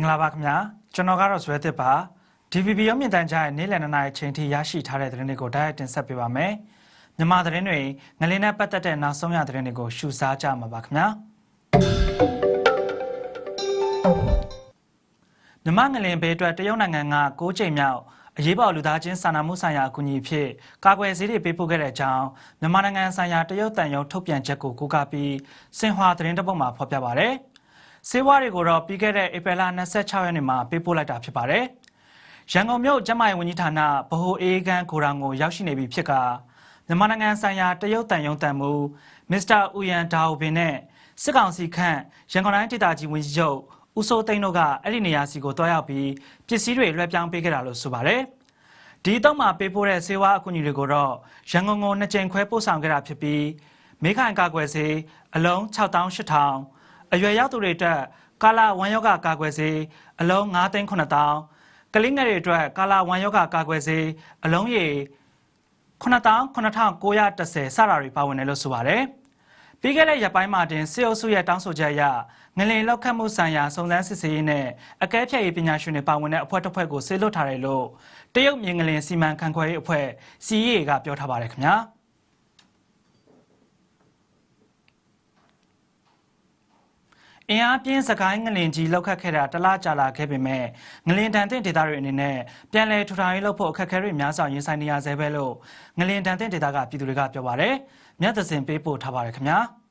္ဂလာပါခင်ဗျာကျွန်တော်ကတော့ဇွဲသစ်ပါ DVB ရုပ်မြင်သံကြားရဲ့နေ့လည်နှစ်နာရီချိန်ထိရရှိထားတဲ့သတင်းတွေကိုတိုက်ရိုက်တင်ဆက်ပေးပါမယ်မြန်မာသတင်းတွေငလင်းနဲ့ပတ်သက်တဲ့နောက်ဆုံးရသတင်းတွေကိုရှုစားကြမှာပါခင်ဗျာမြန်မာငလင်းဘေးအတွက်တရုတ်နိုင်ငံက6ချိန်မြောက်အရေးပေါ်လူသားချင်းစာနာမှုဆိုင်ရာအကူအညီအဖြစ်ကာကွယ်ဆေးတွေပေးပို့ခဲ့တဲ့အကြောင်းမြန်မာနိုင်ငံဆိုင်ရာတရုတ်တန်ယုံထုတ်ပြန်ချက်ကိုကိုးကားပြီးစင်ဟွာသတင်းတစ်ပုဒ်မှာဖော်ပြပါဗျ။ ဆေးဝါးတွေကိုတော့ပြီးခဲ့တဲ့ဧပြီလ26ရက်နေ့မှာပေးပို့လိုက်တာဖြစ်ပါတယ်။ရန်ကုန်မြို့ကျန်းမာရေးဝန်ကြီးဌာနဗဟိုအေးကန်းကိုရောင်ကိုရောက်ရှိနေပြီဖြစ်ကမြန်မာနိုင်ငံဆိုင်ရာတရုတ်တန်ယုံတန်မူမစ္စတာဦးယန်ဒါအိုဘင်နဲ့စစ်ကောင်စီခန့်ရန်ကုန်တိုင်းဒေသကြီးဝန်ကြီးချုပ်ဦးစိုးသိန်းတို့ကအဲ့ဒီနေရာစီကိုတွားရောက်ပြီးပစ္စည်းတွေလွှဲပြောင်းပေးခဲ့တာလို့ဆိုပါတယ်။ဒီတော့မှပေးပို့တဲ့ဆေးဝါးအကူအညီတွေကိုတော့ရန်ကုန်ကိုနှစ်ကြိမ်ခွဲပို့ဆောင်ခဲ့တာဖြစ်ပြီးမေခိုင်ကာကွယ်ဆေးအလုံး6800 အရွယ်ရောက်သူတွေအတွက်ကာလာဝမ်ယောဂကာကွယ်ဆေးအလုံး9သိန်း9000ကလေးငယ်တွေအတွက်ကာလာဝမ်ယောဂကာကွယ်ဆေးအလုံးရေ99,910စတာတွေပါဝင်တယ်လို့ဆိုပါတယ်။ပြီးခဲ့တဲ့ရက်ပိုင်းမှာတင်စေအုပ်စုရဲ့တောင်းဆိုချက်အရငလင်လောက်ခတ်မှုဆိုင်ရာစုံစမ်းစစ်ဆေးရေးနဲ့အကဲဖြတ်ရေးပညာရှင်တွေပါဝင်တဲ့အဖွဲ့တစ်ဖွဲ့ကိုဆေးလွတ်ထားတယ်လို့တရုတ်မြင်းငလင်စီမံခန့်ခွဲရေးအဖွဲ့ CEA ကပြောထားပါတယ်ခင်ဗျာ။ အင်အားပြင်းစကိုင်းငလင်ကြီးလောက်ခတ်ခဲ့တာတလားကြာလာခဲ့ပေမဲ့ငလင်တန်တဲ့ဒေသတွေအနေနဲ့ပြန်လည်ထူထောင်ရေးလုပ်ဖို့အခက်အခဲတွေများစွာရင်ဆိုင်နေရဆဲပဲလို့ငလင်တန်တဲ့ဒေသကပြည်သူတွေကပြောပါတယ်။မြတ်သစင်ပေးပို့ထားပါတယ်ခင်ဗျာ။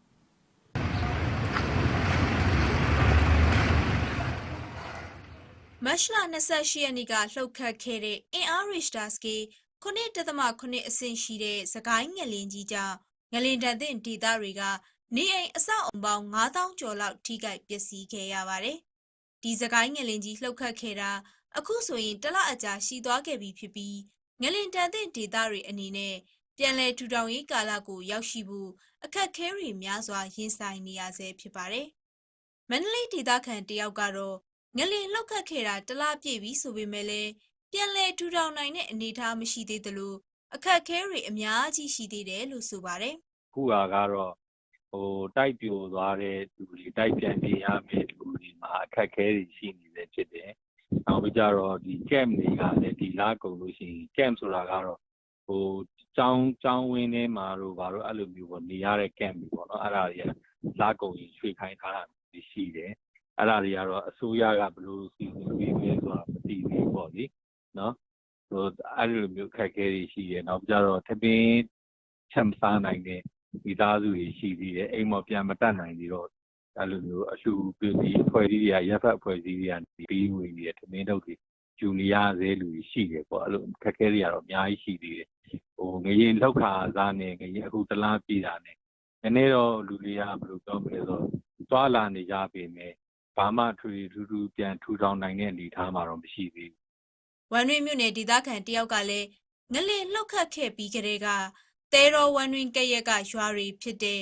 မတ်လ28ရက်နေ့ကလှုပ်ခတ်ခဲ့တဲ့အင်အားရစ်တာစကေ9.9အဆင့်ရှိတဲ့စကိုင်းငလင်ကြီးကြောင့်ငလင်တန်တဲ့ဒေသတွေက နေအိမ်အဆောက်အုံပေါင်း9000ကျော်လောက်ထိခိုက်ပျက်စီးခဲ့ရပါတယ်။ဒီစကိုင်းငလင်ကြီးလှုပ်ခတ်ခဲ့တာအခုဆိုရင်တလအကြာရှိသွားခဲ့ပြီဖြစ်ပြီးငလင်တန်တဲ့ဒေသတွေအနေနဲ့ပြန်လည်ထူထောင်ရေးကာလကိုရောက်ရှိဖို့အခက်အခဲတွေများစွာရင်ဆိုင်နေရဆဲဖြစ်ပါတယ်။မန္တလေးဒေသခံတယောက်ကတော့ငလင်လှုပ်ခတ်ခဲ့တာတလားပြည့်ပြီဆိုပေမဲ့လည်းပြန်လည်ထူထောင်နိုင်တဲ့အနေအထားမရှိသေးသလိုအခက်အခဲတွေအများကြီးရှိသေးတယ်လို့ဆိုပါတယ်ခုဟာကတော့ ဟိုတိုက်ပြိုသွားတဲ့သူတွေတိုက်ပြန်ပြရမယ့်လူတွေမှာအခက်အခဲတွေရှိနေတယ်ဖြစ်တယ်။နောက်ပြီးကြတော့ဒီ camp တွေကလည်းဒီလာကုန်လို့ရှိရင် camp ဆိုတာကတော့ဟိုကျောင်းကျောင်းဝင်းထဲမှာတော့ဘာလို့အဲ့လိုမျိုးပေါ့နေရတဲ့ camp တွေပေါ့နော်အဲ့ဒါတွေကလာကုန်ရင်ရွှေ့ခိုင်းထားတာမျိုးရှိတယ်။အဲ့ဒါတွေကတော့အစိုးရကဘယ်လိုစီစဉ်ပေးမလဲဆိုတာမသိဘူးပေါ့လေနော်ဟိုအဲ့လိုမျိုးခက်ခဲတွေရှိတယ်နောက်ပြီးကြတော့သပင်းချက်မစားနိုင်တဲ့ မိသားစုတွေရှိသေးတယ်အိမ်မပြန်မတက်နိုင်သေးတော့အဲ့လိုမျိုးအလှူပြည်စီအဖွဲ့အစည်းတွေကရပ်ဖက်အဖွဲ့အစည်းတွေကပြီးဝင်နေတဲ့ထမင်းတုပ်တွေဂျူနီယာဇဲလူတွေရှိတယ်ပေါ့အဲ့လိုခက်ခဲတွေကတော့အများကြီးရှိသေးတယ်ဟိုငရင်လောက်ခါစားနေငရင်အခုတလားပြည်တာနေနည်းနည်းတော့လူတွေကဘယ်လိုပြောမလဲဆိုတော့သွားလာနေကြပေမဲ့ဘာမှထွေထူးထူးပြန်ထူထောင်နိုင်တဲ့အနေအထားမှာတော့မရှိသေးဘူး။ဝမ်တွင်မြို့နယ်ဒေသခံတယောက်ကလည်းငလင်လှုပ်ခတ်ခဲ့ပြီးကတည်းက တဲတော်ဝမ်တွင်ကဲ့ရက်ကရွာတွေဖြစ်တဲ့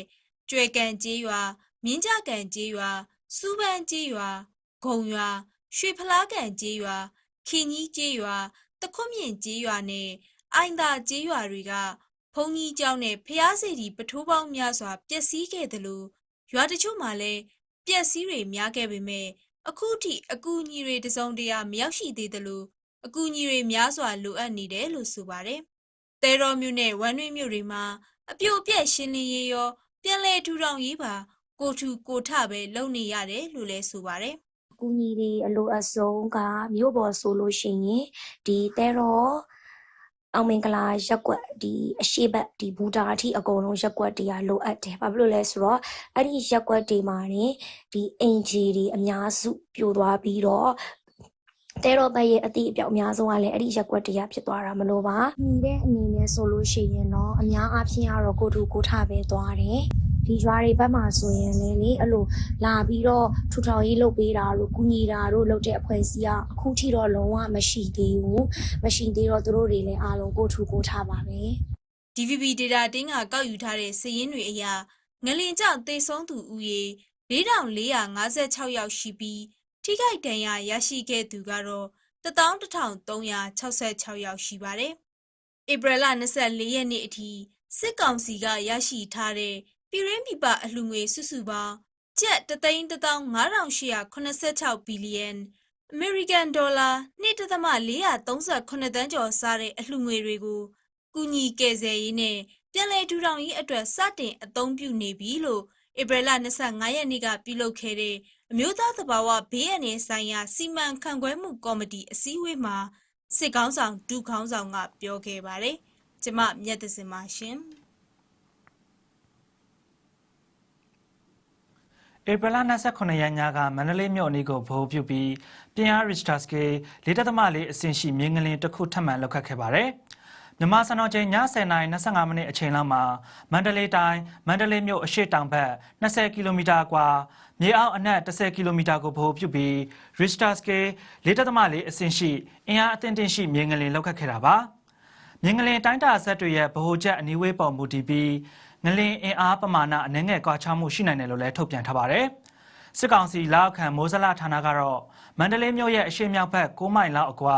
ကျွဲကန်ကျေးရွာမြင်းကြကန်ကျေးရွာစူးပန်းကျေးရွာဂုံရွာရွှေဖလားကန်ကျေးရွာခင်ကြီးကျေးရွာတခွမြင့်ကျေးရွာနဲ့အိုင်သာကျေးရွာတွေကဘုံကြီးကျောင်းနဲ့ဖျားစီတီပထိုးပေါင်းများစွာပျက်စီးခဲ့တယ်လို့ရွာတချို့မှာလည်းပျက်စီးတွေများခဲ့ပေမဲ့အခုထိအကူအညီတွေတစုံတရာမရောက်ရှိသေးတယ်လို့အကူအညီတွေများစွာလိုအပ်နေတယ်လို့ဆိုပါတယ်။ တဲတော်မြို့နဲ့ဝမ်းတွင်းမြို့တွေမှာအပြိုအပြက်ရှင်းလင်းရေးရော ပြန်လည်ထူထောင်ရေးပါ ကိုထူကိုထပဲလုပ်နေရတယ်လို့လည်းဆိုပါတယ်။အကူအညီတွေအလိုအဆုံးကမြို့ပေါ်ဆိုလို့ရှိရင်ဒီတဲတော့အောင်မင်္ဂလာရက်ကွက်ဒီအရှိဘက်ဒီဘူတာအထိအကုန်လုံးရက်ကွက်တွေကလိုအပ်တယ်။ဘာဖြစ်လို့လဲဆိုတော့အဲ့ဒီရက်ကွက်တွေမှာနေဒီအင်ဂျီတွေအများစုပြိုသွားပြီးတော့ တဲတော့ဘက်ရဲ့အတိအပြောက်အများဆုံးကလည်းအဲ့ဒီရက်ကွက်တရားဖြစ်သွားတာမလို့ပါ။ညီတဲ့အနေနဲ့ဆိုလို့ရှိရင်တော့အများအားဖြင့်ကတော့ကိုထူကိုထပဲသွားတယ်။ဒီရွာတွေဘက်မှာဆိုရင်လည်းလေအဲ့လိုလာပြီးတော့ထူထောင်ရေးလုပ်ပေးတာတို့ကုညီတာတို့လုပ်တဲ့အဖွဲ့အစည်းကအခုထိတော့လုံးဝမရှိသေးဘူးမရှိသေးတော့သူတို့တွေလည်းအားလုံးကိုထူကိုထားပါပဲ DVB data တင်းကကောက်ယူထားတဲ့စာရင်းတွေအရငလင်ကြောင့်သေဆုံးသူဦးရေ4456ယောက်ရှိပြီး ထိခိုက်ဒဏ်ရာရရှိခဲ့သူကတော့11366ယောက်ရှိပါတယ်။ဧပြီလ24ရက်နေ့အထိစစ်ကောင်စီကရရှိထားတဲ့ပြည်ရင်းပြည်ပအလှူငွေစုစုပေါင်းကျပ်3,15886ဘီလီယံအအမေရိကန်ဒေါ်လာ1.438တန်းကျော်စားတဲ့အလှငွေတွေကိုကူညီကယ်ဆယ်ရေးနဲ့ပြန်လည်ထူထောင်ရေးအတွက်စတင်အသုံးပြုနေပြီလို့ ဧပြီလ25ရက်နေ့ကပြုလုပ်ခဲ့တဲ့အမျိုးသားသဘာဝဘေးအန္တရာယ်ဆိုင်ရာစီမံခန့်ခွဲမှုကော်မတီအစည်းအဝေးမှာစစ်ကောင်းဆောင်ဒုခေါင်းဆောင်ကပြောခဲ့ပါတယ်။ကျမမြတ်တစင်ပါရှင်။ဧပြီလ29ရက်ညကမန္တလေးမြို့အနီးကိုဗဟိုပြုပြီးပြင်အားရစ်တာစကေ4.4အဆင့်ရှိမြင်းငလင်တစ်ခုထပ်မံလောက်ခတ်ခဲ့ပါတယ်။ မြန်မာစံတော်ချိန်ည10:25မိနစ်အချိန်လောက်မှာမန္တလေးတိုင်းမန္တလေးမြို့အရှေ့တောင်ဘက်20ကီလိုမီတာကွာမြေအောက်အနက်10ကီလိုမီတာကိုဗဟိုပြုပြီးရစ်တာစကေ4.4အဆင့်ရှိအင်အားအသင့်တင်ရှိမြင်းငလင်လောက်ခတ်ခဲ့တာပါ။မြင်းငလင်တိုင်းတာဆက်တွေရဲ့ဗဟိုချက်အနီးဝေးပေါ်မူတည်ပြီးငလင်အင်အားပမာဏအနည်းငယ်ကွာခြားမှုရှိနိုင်တယ်လို့လည်းထုတ်ပြန်ထားပါတယ်။စစ်ကောင်စီလက်အောက်ခံမိုးစလဌာနကတော့မန္တလေးမြို့ရဲ့အရှေ့မြောက်ဘက်6မိုင်လောက်အကွာ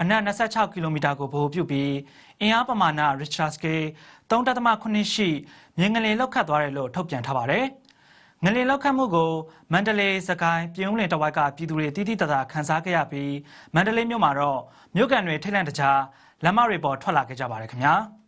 အနက်26ကီလိုမီတာကိုဗဟိုပြုပြီး အင်အားပမာဏ Richter scale 3.8ရှိမြင်းငလင်လောက်ခတ်သွားတယ်လို့ထုတ်ပြန်ထားပါတယ်။ငလင်လောက်ခတ်မှုကိုမန္တလေးစကိုင်းပြုံးလင်တဝိုက်ကပြည်သူတွေတိတိတသာခန်းစားခဲ့ရပြီးမန္တလေးမြို့မှာတော့မြို့ကန်တွေထိတ်လန့်တကြားလမ်းမတွေပေါ်ထွက်လာခဲ့ကြပါတယ်ခင်ဗျာ။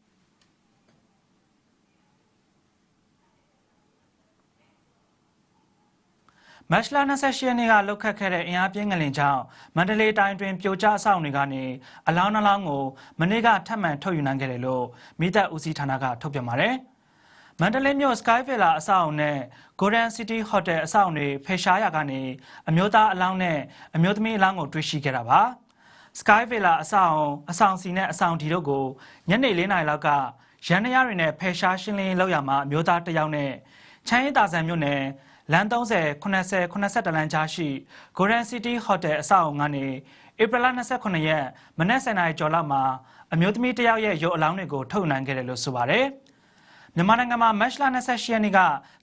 မတ်လ28ရက်နေ့ကလှုပ်ခတ်ခဲ့တဲ့အင်အားပြင်းငလင်ကြောင့်မန္တလေးတိုင်းတွင်ပြိုကျအဆောက်တွေကနေအလောင်းနှလောင်းကိုမနေ့ကထပ်မံထုတ်ယူနိုင်ခဲ့တယ်လို့မိသက်ဦးစီးဌာနကထုတ်ပြန်ပါတယ်။မန္တလေးမြို့ Sky Villa အဆောက်အုံနဲ့ Golden City Hotel အဆောက်အုံတွေဖေရှားရာကနေအမျိုးသားအလောင်းနဲ့အမျိုးသမီးအလောင်းကိုတွေ့ရှိခဲ့တာပါ။ Sky Villa အဆောက်အုံအဆောင်စီနဲ့အဆောင်ဒီတို့ကိုညနေ၄နာရီလောက်ကရန်နရတွေနဲ့ဖေရှားရှင်းလင်းရေးလုပ်ရမှာအမျိုးသားတစ်ယောက်နဲ့ချမ်းရည်တာဆန်မြို့နယ် လမ်း30 80 82လမ်းကြားရှိ Golden City Hotel အဆောက်အုံကနေဧပြီလ29ရက်မနက်7:00နာရီကျော်လောက်မှာအမျိုးသမီးတစ်ယောက်ရဲ့ရုပ်အလောင်းတွေကိုထုတ်နိုင်ခဲ့တယ်လို့ဆိုပါတယ်။မြန်မာနိုင်ငံမှာမတ်လ28ရက်နေ့က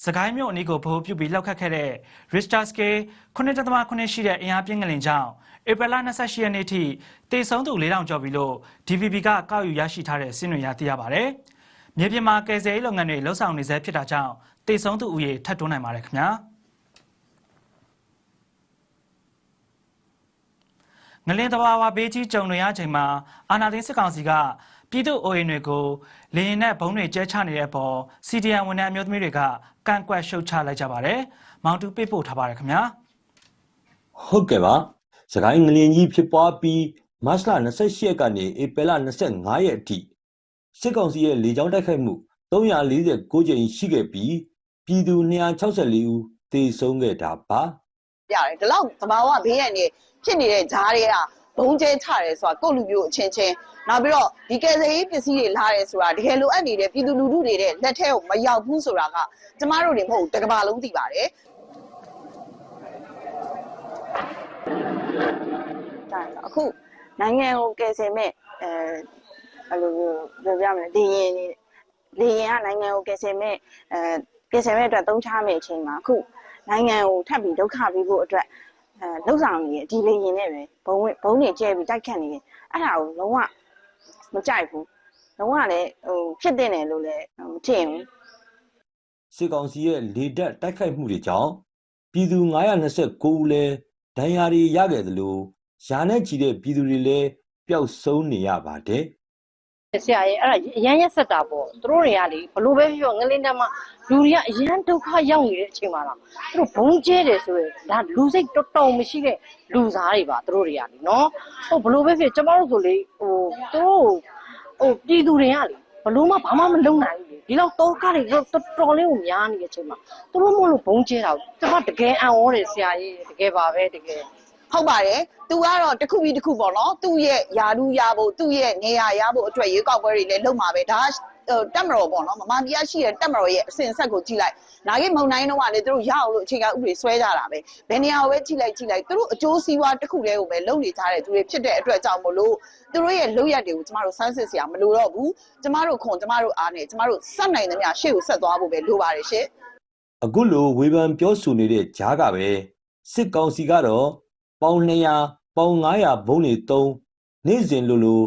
စကိုင်းမြို့အနီးကိုဗဟိုပြုပြီးလှောက်ခတ်ခဲ့တဲ့ Richter scale 9.9ရှိတဲ့အင်အားပြင်းငလင်ကြောင့်ဧပြီလ28ရက်နေ့ထိတေဆုံးသူ4000ကျော်ပြီလို့ DVB ကကောက်ယူရရှိထားတဲ့စင်းတွေရသိရပါတယ်။မြေပြင်မှာကယ်ဆယ်ရေးလုပ်ငန်းတွေလှုပ်ဆောင်နေဆဲဖြစ်တာကြောင့် တေဆုံးသူဦးရေထပ်တွန်းနိုင်ပါတယ်ခင်ဗျာငလင်းတဘာဝဘေးကြီးကြုံနေရချိန်မှာအာနာသိန်းစစ်ကောင်စီကပြည်သူအိုးအိမ်တွေကိုလေရင်နဲ့ဘုံတွေကျဲချနေတဲ့အပေါ် CDN ဝန်ထမ်းအမျိုးသမီးတွေကကန့်ကွက်ရှုတ်ချလိုက်ကြပါတယ်။မောင်တူပေးပို့ထားပါတယ်ခင်ဗျာ။ဟုတ်ကဲ့ပါစကိုင်းငလင်ကြီးဖြစ်ပွားပြီးမတ်လ28ရက်ကနေဧပြီလ25ရက်အထိစစ်ကောင်စီရဲ့လေကြောင်းတိုက်ခိုက်မှု349ကြိမ်ရှိခဲ့ပြီး ပြည်သူ264ဦးသေဆုံးခဲ့တာပါပြတယ်ဒီလောက်သဘာဝဘေးရန်တွေဖြစ်နေတဲ့ဂျားတွေကဘုံကျဲချတယ်ဆိုတာကိုယ့်လူမျိုးအချင်းချင်းနောက်ပြီးတော့ဒီကယ်ဆယ်ရေးပစ္စည်းတွေလာတယ်ဆိုတာတကယ်လိုအပ်နေတဲ့ပြည်သူလူထုတွေတဲ့လက်ထဲကိုမရောက်ဘူးဆိုတာကကျမတို့တွေမဟုတ်ဘူးတစ်ကမ္ဘာလုံးသိပါတယ်ဒါအခုနိုင်ငံကိုကယ်ဆယ်မဲ့အဲအဲ့လိုမျိုးပြောပြမလဲလေရင်နေလေရင်ကနိုင်ငံကိုကယ်ဆယ်မဲ့အဲ ကယ်ဆယ်မဲ့အတွက်သုံးချမဲ့အချိန်မှာအခုနိုင်ငံကိုထပ်ပြီးဒုက္ခပေးဖို့အတွက်အဲလှုပ်ဆောင်နေရဒီလေရင်နဲ့ပဲဘုံဝင်ဘုံနေကျဲပြီးတိုက်ခတ်နေတယ်အဲ့ဒါကိုလုံးဝမကြိုက်ဘူးလုံးဝလည်းဟိုဖြစ်တင်တယ်လို့လည်းမထင်ဘူးစစ်ကောင်စီရဲ့လေတပ်တိုက်ခိုက်မှုတွေကြောင့်ပြည်သူ929ဦးလဲဒဏ်ရာတွေရခဲ့သလိုယာနဲ့ချီတဲ့ပြည်သူတွေလည်းပျောက်ဆုံးနေရပါတယ် ဆရာရဲ့အဲ့ဒါအရန်ရက်ဆက်တာပေါ့သူတို့တွေကလေဘလို့ပဲပြောငလင်းတမ်းမှာလူတွေကအရန်ဒုက္ခရောက်နေတဲ့အချိန်မှာလားသူတို့ဘုံကျဲတယ်ဆိုရင်ဒါလူစိတ်တော်တော်မရှိတဲ့လူသားတွေပါသူတို့တွေကလေနော်ဟိုဘလို့ပဲဖြစ်ကျမတို့ဆိုလေဟိုသူတို့ဟိုပြည်သူတွေကလေဘလို့မှဘာမှမလုပ်နိုင်ဘူးလေဒီလောက်တော့ကားတွေတော်တော်လေးကိုများနေတဲ့အချိန်မှာသူတို့မို့လို့ဘုံကျဲတာကျမတကယ်အံ့ဩတယ်ဆရာကြီးတကယ်ပါပဲတကယ် ဟုတ်ပါတယ်သူကတော့တစ်ခုပြီးတစ်ခုပေါ့နော်သူ့ရဲ့ယာလူရဖို့သူ့ရဲ့နေရာရဖို့အတွက်ရွေးကောက်ပွဲတွေလည်းလုပ်မှာပဲဒါကဟိုတက်မတော်ပေါ့နော်မမတရားရှိတဲ့တက်မတော်ရဲ့အစဉ်ဆက်ကိုကြည့်လိုက်နာဂိမုံတိုင်းတော့ကလည်းသူတို့ရအောင်လို့အခြေခံဥပဒေဆွဲကြတာပဲဘယ်နေရာကိုပဲကြည့်လိုက်ကြည့်လိုက်သူတို့အကျိုးစီးပွားတစ်ခုတည်းကိုပဲလုပ်နေကြတဲ့သူတွေဖြစ်တဲ့အတွက်ကြောင့်မို့လို့သူတို့ရဲ့လုပ်ရက်တွေကိုကျမတို့စမ်းစစ်စရာမလိုတော့ဘူးကျမတို့ခွန်ကျမတို့အားနဲ့ကျမတို့စက်နိုင်သမျှရှေ့ကိုဆက်သွားဖို့ပဲလိုပါတယ်ရှင်အခုလိုဝေဖန်ပြောဆိုနေတဲ့ကြားကပဲစစ်ကောင်စီကတော့ ပေါင်200ပေါင်900ဘုံတွေသုံးနေ့စဉ်လိုလို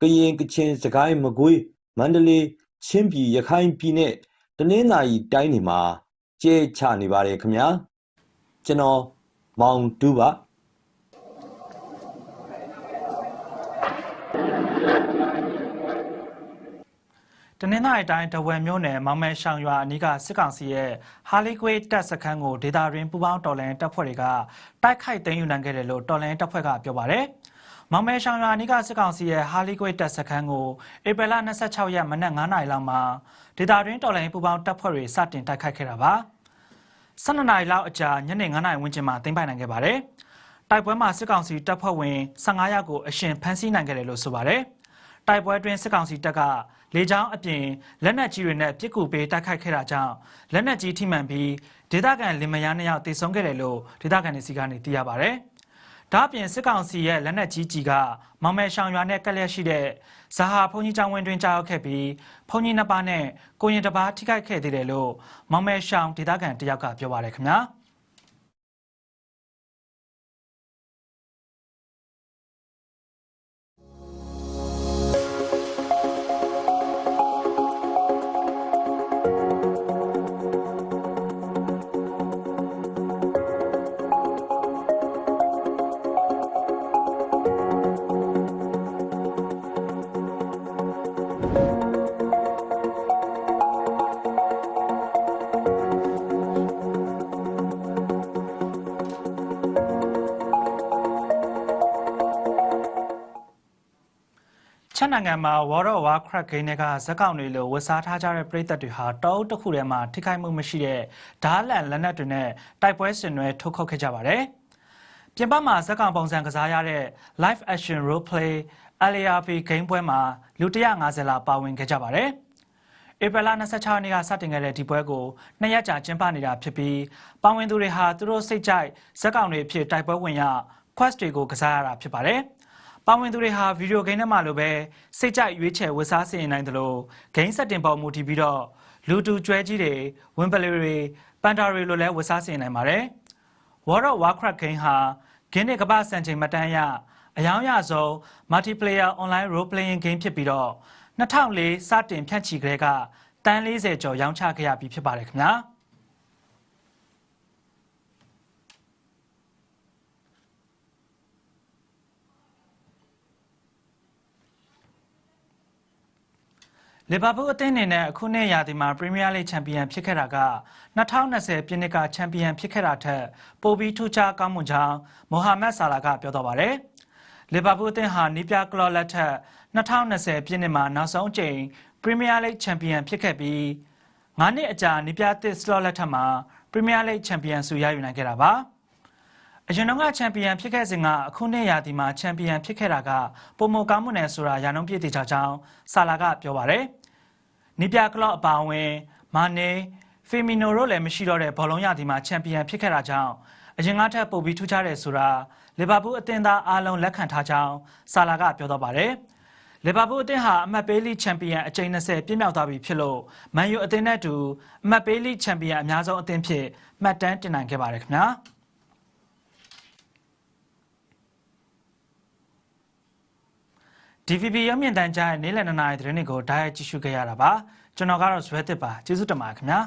ကရင်ကချင်စကိုင်းမကွေးမန္တလေးချင်းပြည်ရခိုင်ပြည်နဲ့တနင်္သာရီတိုင်းတွေမှာကျဲချနေပါတယ်ခင်ဗျာကျွန်တော်မောင်တူပါ တနင်္သာရီတိုင်းတဝယ်မြို့နယ်မောင်မဲရှောင်ရွာအနီးကစစ်ကောင်စီရဲ့ဟာလီကွေးတပ်စခန်းကိုဒေတာရင်းပူပေါင်းတော်လှန်တပ်ဖွဲ့တွေကတိုက်ခိုက်သိမ်းယူနိုင်ခဲ့တယ်လို့တော်လှန်တပ်ဖွဲ့ကပြောပါတယ်။မောင်မဲရှောင်ရွာအနီးကစစ်ကောင်စီရဲ့ဟာလီကွေးတပ်စခန်းကိုဧပြီလ26ရက်မနက်9:00နာရီလောက်မှာဒေတာရင်းတော်လှန်ပူပေါင်းတပ်ဖွဲ့တွေစတင်တိုက်ခိုက်ခဲ့တာပါ။12နာရီလောက်အကြာညနေ9:00နာရီဝန်းကျင်မှာသိမ်းပိုက်နိုင်ခဲ့ပါတယ်။တိုက်ပွဲမှာစစ်ကောင်စီတပ်ဖွဲ့ဝင်15ယောက်ကိုအရှင်ဖမ်းဆီးနိုင်ခဲ့တယ်လို့ဆိုပါတယ်။ တိုက်ပွဲအတွင်းစစ်ကောင်စီတပ်ကလေကြောင်းအပြင်လက်နက်ကြီးတွေနဲ့ပစ်ကူပေးတိုက်ခိုက်ခဲ့တာကြောင့်လက်နက်ကြီးထိမှန်ပြီးဒေသခံလင်မယားနှစ်ယောက်တေဆုံးခဲ့တယ်လို့ဒေသခံတွေစီကနေသိရပါဗျ။ဒါ့အပြင်စစ်ကောင်စီရဲ့လက်နက်ကြီးကြီးကမောင်မဲရှောင်ရွာနဲ့ကက်လျက်ရှိတဲ့ဇာဟာဘုန်းကြီးကျောင်းဝင်းတွင်ကြားရောက်ခဲ့ပြီးဘုန်းကြီးနှစ်ပါးနဲ့ကိုရင်တစ်ပါးထိခိုက်ခဲ့သေးတယ်လို့မောင်မဲရှောင်ဒေသခံတယောက်ကပြောပါတယ်ခင်ဗျာ။ ချက်နိုင်ငံမှာ World of Warcraft ဂိမ်းတွေကဇက်ကောင်တွေလိုဝတ်စားထားကြတဲ့ပြည်သက်တွေဟာတောအုပ်တစ်ခုထဲမှာထိခိုက်မှုမရှိတဲ့ဓာတ်လန်လက်နက်တွေနဲ့တိုက်ပွဲဆင်နွှဲထုတ်ခုတ်ခဲ့ကြပါတယ်။ပြင်ပမှာဇက်ကောင်ပုံစံကစားရတဲ့ Live Action Role Play LARP ဂိမ်းပွဲမှာလူ150လောက်ပါဝင်ခဲ့ကြပါတယ်။ဧပြီလ26ရက်နေ့ကစတင်ခဲ့တဲ့ဒီပွဲကိုနှစ်ရက်ကြာကျင်းပနေတာဖြစ်ပြီးပါဝင်သူတွေဟာသူတို့စိတ်ကြိုက်ဇက်ကောင်တွေအဖြစ်တိုက်ပွဲဝင်ရ quest တွေကိုကစားရတာဖြစ်ပါတယ်။ ပါဝင်သူတွေဟာဗီဒီယိုဂိမ်းထဲမှာလိုပဲစိတ်ကြိုက်ရွေးချယ်ဝတ်စားစီရင်နိုင်တယ်လို့ဂိမ်းဆက်တင်ပေါ်မူတည်ပြီးတော့လူတူကျွဲကြီးတွေဝင်းပလေတွေပန်တာတွေလိုလည်းဝတ်စားစီရင်နိုင်ပါတယ်။ World of Warcraft ဂိမ်းဟာဂိမ်းနဲ့ကမ္ဘာစံချိန်မတန်းရအယောင်ရဆုံး multiplayer online role playing game ဖြစ်ပြီးတော့2004စတင်ဖြန့်ချီကလေးကတန်း40ကျော်ရောင်းချခဲ့ရပြီးဖြစ်ပါတယ်ခင်ဗျာ။။ လီဗာပူးအသင်းအနေနဲ့အခုနှစ်ရာသီမှာပရီးမီးယားလိဂ်ချန်ပီယံဖြစ်ခဲ့တာက2020ပြည့်နှစ်ကချန်ပီယံဖြစ်ခဲ့တာထက်ပိုပြီးထူးခြားကောင်းမွန်ကြောင်းမိုဟာမက်ဆာလာကပြောတော့ပါတယ်။လီဗာပူးအသင်းဟာနီးပြကလော့လက်ထက်2020ပြည့်နှစ်မှာနောက်ဆုံးအကြိမ်ပရီးမီးယားလိဂ်ချန်ပီယံဖြစ်ခဲ့ပြီး9နှစ်အကြာနီးပြသစ်စလော့လက်ထက်မှာပရီးမီးယားလိဂ်ချန်ပီယံဆုရယူနိုင်ခဲ့တာပါ။ အရင်တော့ကချန်ပီယံဖြစ်ခဲ့စဉ်ကအခုနှစ်ရာသီမှာချန်ပီယံဖြစ်ခဲ့တာကပုံမကောင်းမှုနဲ့ဆိုတာရာနှုန်းပြည့်တည်ကြကြောင်းဆာလာကပြောပါရယ်။နီးပြကလော့အပါအဝင်မာနေဖီမီနိုတို့လည်းမရှိတော့တဲ့ဘောလုံးရာသီမှာချန်ပီယံဖြစ်ခဲ့တာကြောင့်အရင်ကထက်ပိုပြီးထူးခြားတယ်ဆိုတာလီဗာပူးအသင်းသားအားလုံးလက်ခံထားကြောင်းဆာလာကပြောတော့ပါရယ်။လီဗာပူးအသင်းဟာအမတ်ပေးလိချန်ပီယံအကြိမ်20ပြည့်မြောက်သွားပြီဖြစ်လို့မန်ယူအသင်းနဲ့အတူအမတ်ပေးလိချန်ပီယံအများဆုံးအသင်းဖြစ်မှတ်တမ်းတင်နိုင်ခဲ့ပါတယ်ခင်ဗျာ။ DVB ရုပ်မြင်သံကြားရဲ့နေ့လည်2နာရီသတင်းတွေကိုဓာတ်ရိုက်ကြည့်ရှုခဲ့ရတာပါကျွန်တော်ကတော့ဇွဲသစ်ပါကျေးဇူးတင်ပါတယ်ခင်ဗျာ